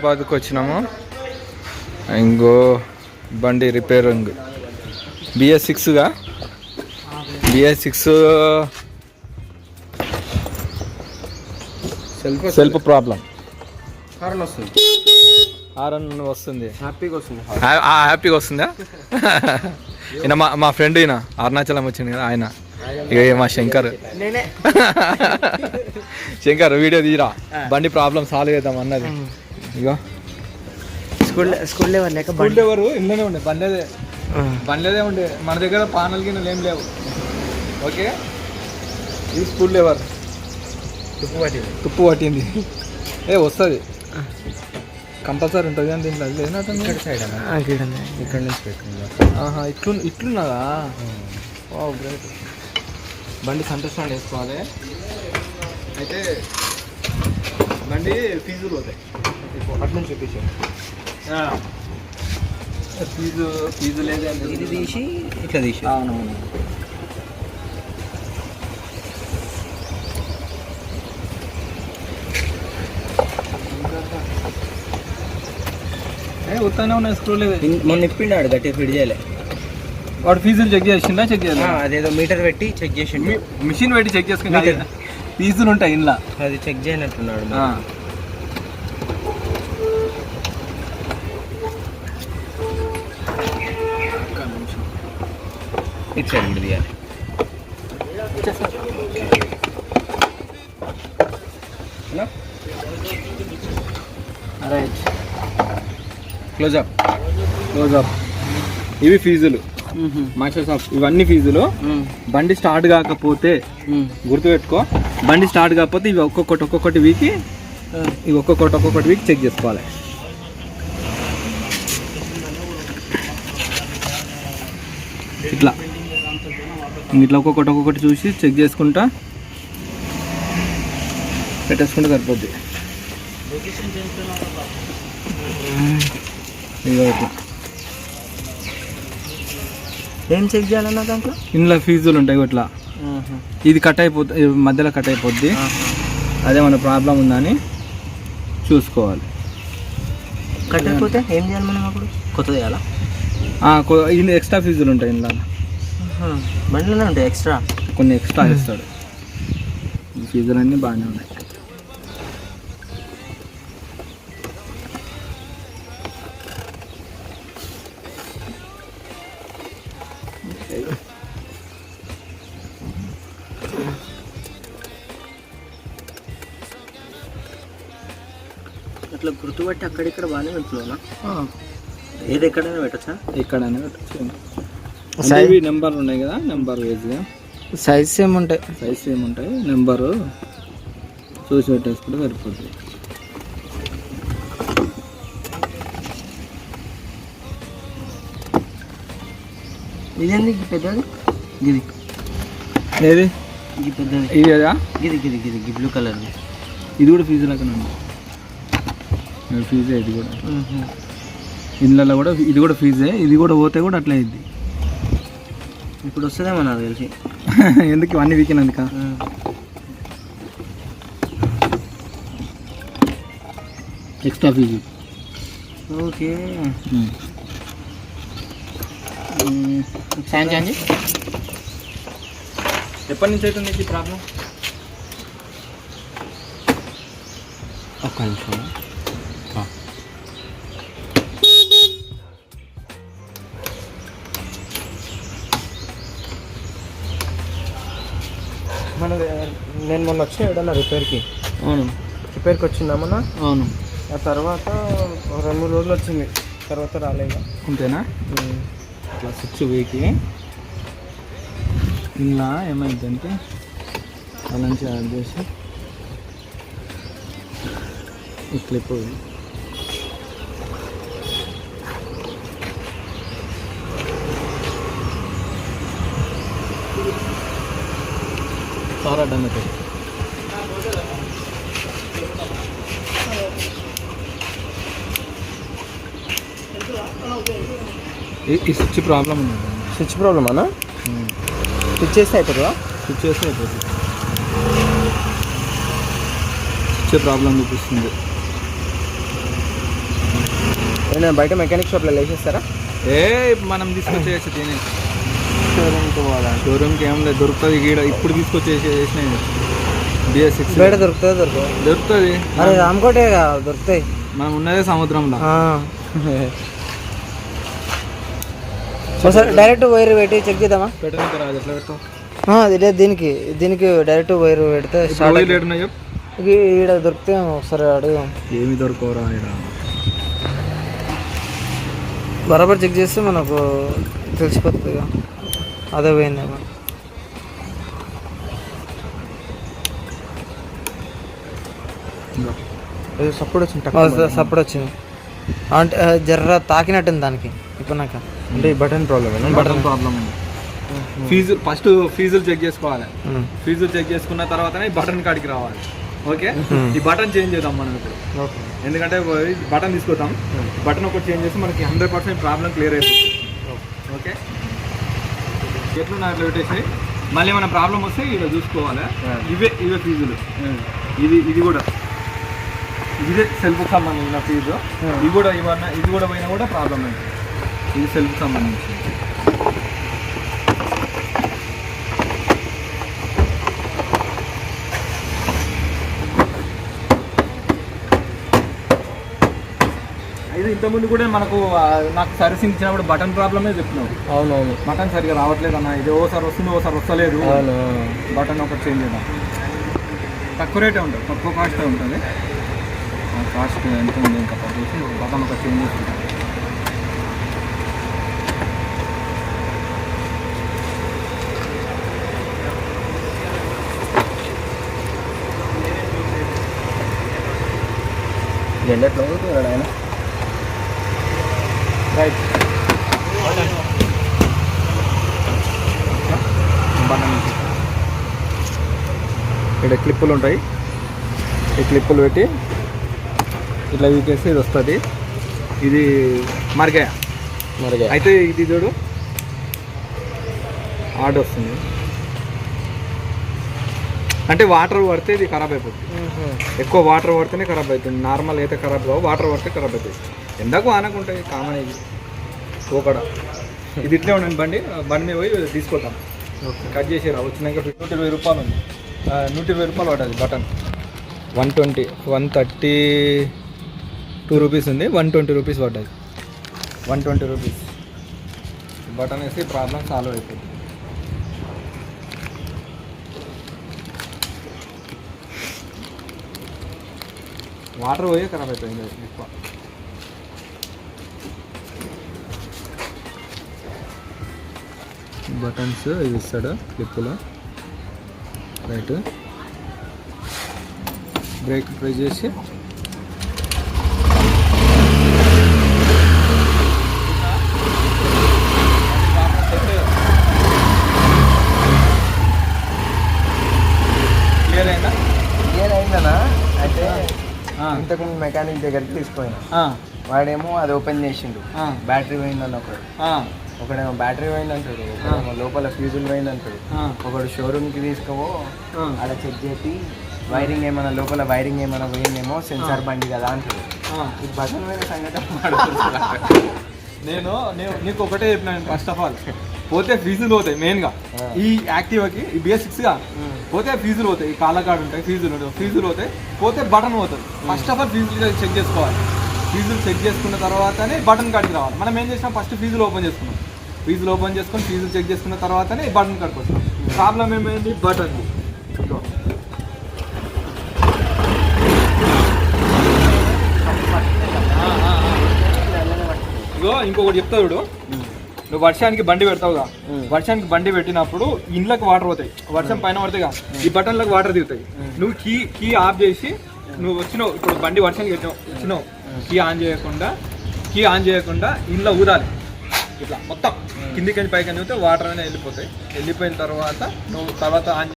హైదరాబాద్కి వచ్చినాము. ఇంకో బండి repairing. BS సిక్స్గా BS six self self problem. Horn వస్తుంది. ఆర్ఎన్ వస్తుంది. హ్యాపీగా వస్తుంది. హ్యాపీగా వస్తుందా? ఈయన మా మా ఫ్రెండ్ ఈయన అరుణాచలం వచ్చింది కదా ఆయన. ఇక మా శంకర్. శంకర్ వీడియో తీరా. బండి ప్రాబ్లం సాల్వ్ చేద్దాం అన్నది. ఇగో. స్కూల్ స్కూల్ లెవెల్ లేక బండి. ఎవరు ఇంట్లోనే ఉండే బండిదే బండిదే ఉండే మన దగ్గర పానల్ గిన్నెలు ఏం లేవు. ఓకే? ఇది స్కూల్ ఎవరు తుప్పు పట్టింది. తుప్పు పట్టింది. ఏ వస్తుంది. కంపల్సరీ ఉంటుంది కానీ దీంట్లో. లేనట్టుంది ఇక్కడ సైడ్ ఇక్కడ నుంచి పెట్టింది ఆహా ఇట్లు ఇట్లున్నదా? ఓ గ్రేట్. బండి స్టాండ్ వేసుకోవాలి. అయితే బండి ఫీజులు పోతాయి. అటు నుంచి చూపించు. ఫీజు ఫీజు లేదే ఇది తీసి ఇట్లా తీసి. అవునవును. ఏ ఉత్తానే ఉన్నాయి స్క్రూ లేదు. మొన్న ఇప్పిండాడు గట్టి ఫిట్ చేయలే. వాడు ఫీజులు చెక్ చేసిందా చెక్ చేయాలి అదేదో మీటర్ పెట్టి చెక్ చేసిండు. మిషన్ పెట్టి చెక్ చేసుకుంటే మీటర్. ఫీజులు ఉంటాయి ఇంట్లో అది చెక్ చేయనట్టున్నాడు ఇటు సైడ్ కూడా తీయాలి క్లోజ్ అప్ క్లోజ్ అప్ ఇవి ఫీజులు. మైక్రోసాఫ్ట్ ఇవన్నీ ఫీజులు. బండి స్టార్ట్ కాకపోతే గుర్తుపెట్టుకో బండి స్టార్ట్ కాకపోతే ఇవి ఒక్కొక్కటి ఒక్కొక్కటి వీకి ఇవి ఒక్కొక్కటి ఒక్కొక్కటి వీక్ చెక్ చేసుకోవాలి. ఇట్లా. ఇట్లా ఒక్కొక్కటి ఒక్కొక్కటి చూసి చెక్ చేసుకుంటా పెట్టేసుకుంటే సరిపోద్ది. ఏం చెక్ చేయాలన్నా దాంట్లో? ఇందులో ఫీజులు ఉంటాయి ఇట్లా. ఇది కట్ అయిపోతుంది మధ్యలో కట్ అయిపోద్ది. అదే మన ప్రాబ్లం ఉందని చూసుకోవాలి. కట్ అయిపోతే ఏం చేయాలి మనం అప్పుడు? కొత్త చేయాలా ఇది ఎక్స్ట్రా ఫీజులు ఉంటాయి ఇందులో. బండిలోనే ఉంటాయి ఎక్స్ట్రా? కొన్ని ఎక్స్ట్రా ఇస్తాడు. ఫీజులు అన్నీ బాగానే ఉన్నాయి. అట్లా గుర్తుపట్టి అక్కడిక్కడ బాగానే ఉంటున్నా ఏది ఎక్కడైనా పెట్టచ్చా? ఎక్కడైనా పెట్టచ్చు. నెంబర్ ఉన్నాయి కదా నెంబర్ వేజ్గా? సైజ్ సేమ్ ఉంటాయి. సైజ్ ఏముంటాయి నెంబరు చూసి పెట్టేసుకుంటే సరిపోతుంది ఇదేంది? ఇది పెద్దది? గిది. ఏది? ఇది పెద్దది. ఇది కదా గిది గిది గిది గి బ్లూ కలర్ ఇది కూడా ఫీజు లాగానే ఉంది. ఫీజే ఇది కూడా. ఇండ్లలో కూడా ఇది కూడా ఫీజే ఇది కూడా పోతే కూడా అట్లా అయింది ఇప్పుడు వస్తుందేమో నాకు తెలిసి. ఎందుకు ఇవన్నీ వీకినందుక ఎక్స్ట్రా ఫీజు ఓకే. సాయం చేయండి. ఎప్పటి నుంచి అవుతుంది ఈ ప్రాబ్లం? ఒక్క నిమిషం. మన నేను మొన్న వచ్చిన ఏడన్నా రిపేర్కి. అవును. రిపేర్కి వచ్చిందా మొన్న అవును. ఆ తర్వాత రెండు మూడు రోజులు వచ్చింది. తర్వాత రాలేదు అంతేనా? అట్లా స్విచ్ వీకి. ఇలా ఏమైందంటే అలా నుంచి యాడ్ చేసి ఈ క్లిప్ చాలా డన్ ఈ- స్విచ్ ప్రాబ్లం ఉంది. స్విచ్ ప్రాబ్లమ్ అన్నా స్విచ్ చేస్తే అయిపోతుందా? స్విచ్ చేస్తే అయిపోతుంది. స్విచ్ ప్రాబ్లం చూపిస్తుంది. ఏమైనా బయట మెకానిక్ షాప్లో వేసేస్తారా ఏ మనం తీసుకొచ్చేసి తినే షోరూమ్కి పోవాలా? షోరూమ్కి ఏం లేదు దొరుకుతుంది గీడ ఇప్పుడు తీసుకొచ్చేసి చేసిన బిఎస్ సిక్స్ బయట దొరుకుతుంది దొరకదు? దొరుకుతుంది. అరే రామకోటే దొరుకుతాయి. మనం ఉన్నదే సముద్రంలో. ఒకసారి డైరెక్ట్ వైర్ పెట్టి చెక్ చేద్దామా? పెట్టడానికి రాదు ఎట్లా పెడతావు? ఆ, ఇదే దీనికి దీనికి డైరెక్ట్ వైర్ పెడితే ఈడ దొరికితే ఒకసారి అడుగు ఏమి దొరకవరా ఈడ? బరాబర్ చెక్ చేస్తే మనకు తెలిసిపోతుంది. అదే పోయిందేమో సపోర్ట్ వచ్చింది సపోర్ట్ వచ్చింది. అంటే జర్ర తాకినట్టుంది దానికి ఇప్పుడు నాకు అంటే బటన్ ప్రాబ్లమ్ బటన్ ప్రాబ్లమ్ ఉంది ఫీజు ఫస్ట్ ఫీజులు చెక్ చేసుకోవాలి. ఫీజులు చెక్ చేసుకున్న తర్వాతనే ఈ బటన్ కాడికి రావాలి. ఓకే? ఈ బటన్ చేంజ్ చేద్దాం మనం ఇప్పుడు. ఎందుకంటే బటన్ తీసుకొద్దాం. బటన్ ఒకటి చేంజ్ చేసి మనకి హండ్రెడ్ పర్సెంట్ ప్రాబ్లం క్లియర్ అయిపోతుంది. ఓకే? ఎట్లున్నా అట్లా పెట్టేసి మళ్ళీ మన ప్రాబ్లం వస్తే ఇక్కడ చూసుకోవాలి? ఇవే ఇవే ఫీజులు ఇది ఇది కూడా. ఇదే సెల్ఫ్ సంబంధించిన ఫీజు ఇది కూడా ఇవన్న ఇది కూడా పోయినా కూడా ప్రాబ్లం ఇది సెల్ఫ్ సంబంధించి ఇది ఇంతకుముందు కూడా మనకు నాకు సర్వీసింగ్ ఇచ్చినప్పుడు బటన్ ప్రాబ్లమే చెప్తున్నావు అవునవును. బటన్ సరిగా రావట్లేదు అన్న. ఇది ఓసారి వస్తుంది ఓసారి వస్తలేదు. బటన్ ఒకటి చేంజ్ చేద్దాం తక్కువ రేటే ఉంటుంది. తక్కువ కాస్టే ఉంటుంది. కాస్ట్ ఎంత ఉంది ఇంకా చూసి బటన్ ఒకటి చేంజ్ జెండెట్లో పోతున్నాడు ఆయన. రైట్ ఇక్కడ క్లిప్పులు ఉంటాయి. ఈ క్లిప్పులు పెట్టి ఇట్లా వీకేస్తే ఇది వస్తుంది. ఇది మరిగాయ. మరి అయితే ఇది చూడు. ఆర్డ్ వస్తుంది. అంటే వాటర్ పడితే ఇది ఖరాబ్ అయిపోతుంది. ఎక్కువ వాటర్ పడితేనే ఖరాబ్ అవుతుంది. నార్మల్ అయితే ఖరాబ్ కావు వాటర్ పడితే ఖరాబ్ అవుతుంది. ఎండకు ఆనకుంటాయి కామన్ ఇది. ఒకడ ఇది ఇట్లే ఉండండి బండి. బండి మీద పోయి తీసుకుంటాం కట్ చేసి రా వచ్చినాక నూట ఇరవై రూపాయలు ఉంది. నూట ఇరవై రూపాయలు పడ్డది button. One twenty one thirty two rupees ఉంది వన్ ట్వంటీ రూపీస్ పడ్డది. One twenty rupees. బటన్ వేసి ప్రాబ్లం సాల్వ్ అయిపోతుంది. వాటర్ పోయే ఖరాబ్ అయిపోయింది ఎక్కువ. బటన్స్ ఇవి ఇస్తాడు క్లిప్పులో రైట్ బ్రేక్ ప్రెస్ చేసి. క్లియర్ అయిందా? ఏదైందనా అయితే ఆ, ఇంతకుముందు మెకానిక్ దగ్గరికి తీసుకుపోయినా. ఆ, వాడేమో అది ఓపెన్ చేసిండు. ఆ, బ్యాటరీ పోయిందని ఒకడు. ఆ, ఒకడేమో బ్యాటరీ పోయింది అంటాడు ఒకడేమో లోపల ఫ్యూజులు పోయింది అంటాడు. ఒకడు షోరూమ్కి తీసుకుపో ఆ. ఆడ చెక్ చేసి వైరింగ్ ఏమైనా లోపల వైరింగ్ ఏమైనా పోయిందేమో సెన్సార్ బండి కదా అంటాడు. ఈ సంగతి వాడు నేను నేను నీకు ఒకటే చెప్పినాను ఫస్ట్ ఆఫ్ ఆల్ పోతే ఫీజులు పోతాయి మెయిన్గా. ఈ యాక్టివాకి ఈ బిఎస్ సిక్స్గా పోతే ఫీజులు పోతాయి ఈ కాళ్ళ కార్డు ఉంటాయి ఫీజులు ఉంటాయి ఫీజులు పోతాయి పోతే బటన్ పోతుంది ఫస్ట్ ఆఫ్ ఆల్ ఫీజులు చెక్ చేసుకోవాలి. ఫీజులు చెక్ చేసుకున్న తర్వాతనే బటన్ కార్డుకి రావాలి. మనం ఏం చేసినాం? ఫస్ట్ ఫీజులు ఓపెన్ చేసుకున్నాం. ఫీజులు ఓపెన్ చేసుకొని ఫీజులు చెక్ చేసుకున్న తర్వాతనే బటన్ కార్డుకి వస్తాం ప్రాబ్లం ఏమైంది? బటన్ ఇగో ఇంకొకటి చెప్తా చూడు. నువ్వు వర్షానికి బండి పెడతావుగా వర్షానికి బండి పెట్టినప్పుడు ఇండ్లకు వాటర్ పోతాయి. వర్షం పైన పడతాయిగా ఈ బటన్లకు వాటర్ దిగుతాయి. నువ్వు కీ కీ ఆఫ్ చేసి నువ్వు వచ్చినావు. ఇప్పుడు బండి వర్షానికి పెట్టినావు. వచ్చినావు. కీ ఆన్ చేయకుండా కీ ఆన్ చేయకుండా ఇంట్లో ఊదాలి ఇట్లా మొత్తం. కిందికి పైకి ఊతే వాటర్ అనేది వెళ్ళిపోతాయి. వెళ్ళిపోయిన తర్వాత నువ్వు తర్వాత ఆన్